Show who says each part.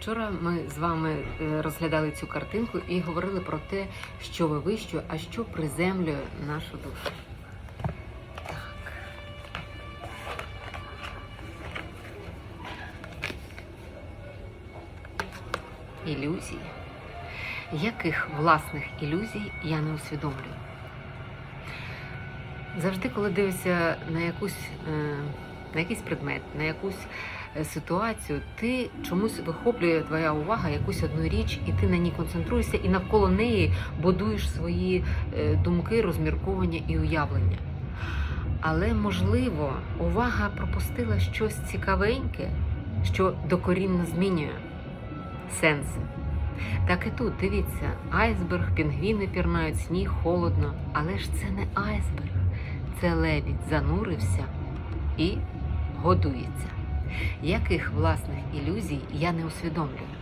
Speaker 1: Вчора ми з вами е, розглядали цю картинку і говорили про те, що вивищує, а що приземлює нашу душу. Так. Ілюзії. Яких власних ілюзій я не усвідомлюю? Завжди, коли дивишся на якусь е, на якийсь предмет, на якусь е, ситуацію, ти чомусь вихоплює твоя увага якусь одну річ, і ти на ній концентруєшся, і навколо неї будуєш свої е, думки, розмірковання і уявлення. Але можливо, увага пропустила щось цікавеньке, що докорінно змінює сенс. Так і тут, дивіться, айсберг, пінгвіни пірнають, сніг, холодно. Але ж це не айсберг, це лебідь занурився і годується. Яких власних ілюзій я не усвідомлюю?